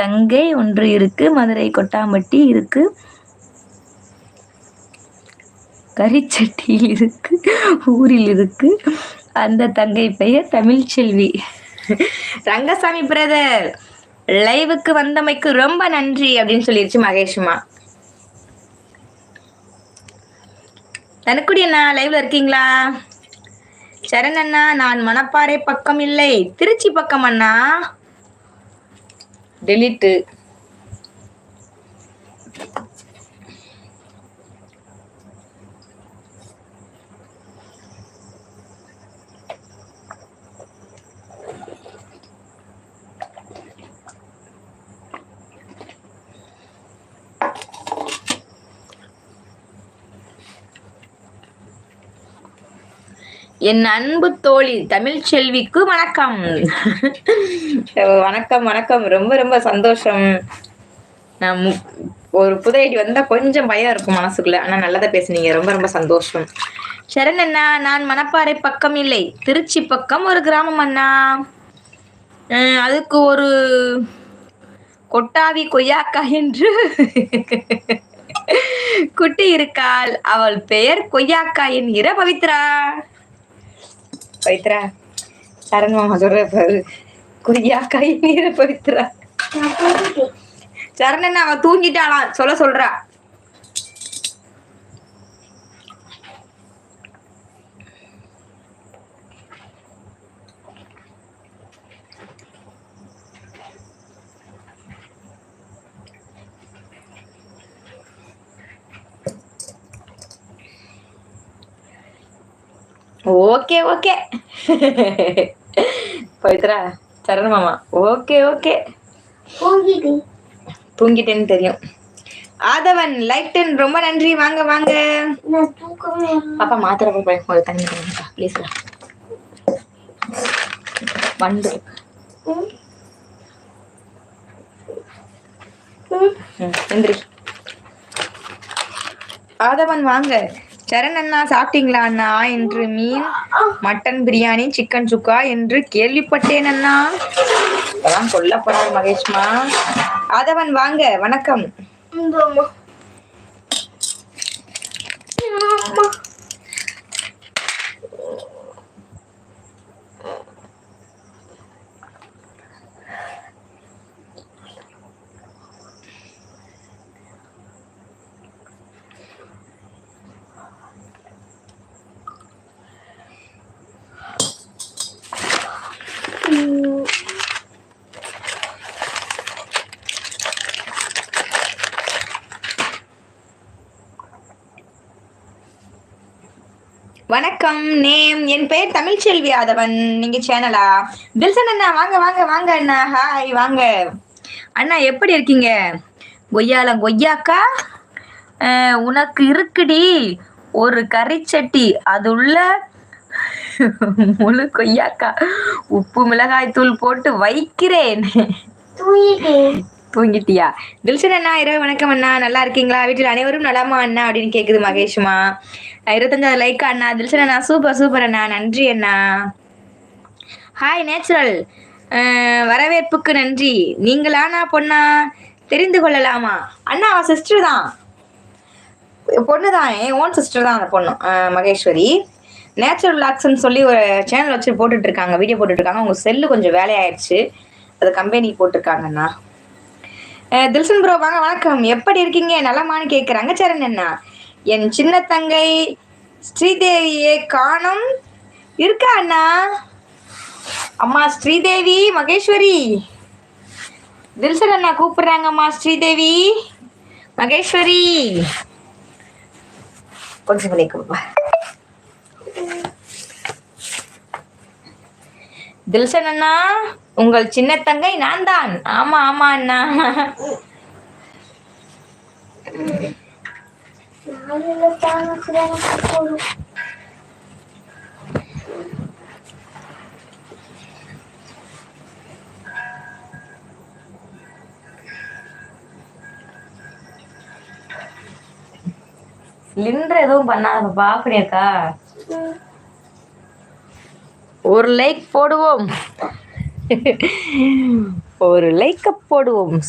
தங்கை ஒன்று இருக்கு மதுரை கொட்டாம்பட்டி இருக்கு. கரிச்சட்டியில் இருக்கு ஊரில் இருக்கு. அந்த தங்கை பெயர் தமிழ்ச்செல்வி. ரங்கசாமி பிரதர் லைவுக்கு வந்தமைக்கு ரொம்ப நன்றி அப்படின்னு சொல்லிருச்சு மகேஷ்மா. தனக்குடி அண்ணா லைவ்ல இருக்கீங்களா? சரண் அண்ணா நான் மணப்பாறை பக்கம் இல்லை. திருச்சி பக்கம் அண்ணா. டெலிட்டு என் அன்பு தோழி தமிழ்ச்செல்விக்கு வணக்கம். வணக்கம் வணக்கம். ரொம்ப ரொம்ப சந்தோஷம். நான் ஒரு புது ஐடி வந்தா கொஞ்சம் பயம் இருக்கும் மனசுக்குள்ள. ஆனா நல்லதா பேசுனீங்க. ரொம்ப ரொம்ப சந்தோஷம். சரண் அண்ணா நான் மணப்பாறை பக்கம் இல்லை. திருச்சி பக்கம் ஒரு கிராமம் அண்ணா. அதுக்கு ஒரு கொட்டாவி கொய்யாக்கா என்று குட்டி இருக்காள். அவள் பெயர் கொய்யாக்கா என்கிற பவித்ரா. பவித்ரா சரண் மாமா சொல்ற பாரு கொய்யாக்கா என்கிற பவித்ரா சரணன் அவ தூங்கிட்டாளாம் சொல்ல சொல்றா ஓகே ஓகே. பவித்ரா சரண் மாமா. Okay okay. தூங்கிட்டு தூங்கிட்டேன்னு தெரியும். Aadhavan like ten. ரொம்ப நன்றி. வாங்க வாங்க. பாப்பா மாத்திரை போய் ஒரு தண்ணி வண்டு. ம். ம், எந்திரி. ஆதவன் வாங்க. சரண் அண்ணா சாப்பிட்டீங்களா அண்ணா? என்று மீன் மட்டன் பிரியாணி சிக்கன் சுக்கா என்று கேள்விப்பட்டேன் அண்ணா. அதான் சொல்லப்படாது மகேஷ்மா. ஆதவன் வாங்க வணக்கம். வணக்கம் நேம் என் பெயர் தமிழ்ச்செல்வி ஆதவன். நீங்க சேனலா? தில்சன் அண்ணா வாங்க வாங்க வாங்க அண்ணா. ஹாய் வாங்க. அண்ணா எப்படி இருக்கீங்க? கொய்யாலம் கொய்யாக்கா? உனக்கு இருக்குடி ஒரு கறிச்சட்டி. அது உள்ள முழு கொய்யாக்கா. உப்பு மிளகாய் தூள் போட்டு வைக்கிறேன். தூங்கிட்டியா? தில்சன் அண்ணா இரவு வணக்கம் அண்ணா. நல்லா இருக்கீங்களா? வீட்டில் அனைவரும் நலமா அண்ணா அப்படின்னு கேக்குது மகேஷ்மா. இருபத்தஞ்சாவது லைக் அண்ணா. தில்சன் அண்ணா சூப்பர் சூப்பர் அண்ணா. நன்றி அண்ணா. ஹாய் நேச்சுரல் வரவேற்புக்கு நன்றி. நீங்களானா பொண்ணா? தெரிந்து கொள்ளலாமா? அண்ணா அவ சிஸ்டர் தான். பொண்ணு தான். என் ஓன் சிஸ்டர் தான் அந்த பொண்ணு மகேஸ்வரி. நேச்சுரல் லாக்ஸ்ன்னு சொல்லி ஒரு சேனல் வச்சு போட்டுட்டு இருக்காங்க வீடியோ போட்டுட்டு இருக்காங்க. உங்க செல்லு கொஞ்சம் வேலையாயிடுச்சு அது கம்பெனி போட்டிருக்காங்கண்ணா தில்சன் ப்ரோ வாங்க வணக்கம். எப்படி இருக்கீங்க? நலமானு கேட்குறாங்க சரண் அண்ணா. என் சின்ன தங்கை ஸ்ரீதேவியே காணும். இருக்கா அண்ணா? அம்மா ஸ்ரீதேவி மகேஸ்வரி. தில்சன் அண்ணா கூப்பிடுறாங்கம்மா ஸ்ரீதேவி மகேஸ்வரி. கொஞ்சம் தில்சன் அண்ணா உங்கள் சின்ன தங்கை நான் தான் ஆமா ஆமா அண்ணா. லிண்டர் எதுவும் பண்ணாத பாப்படியாக்கா ம். ஒரு லைக் போடுவோம். ஒரு லைக்கப் போடுவோம்.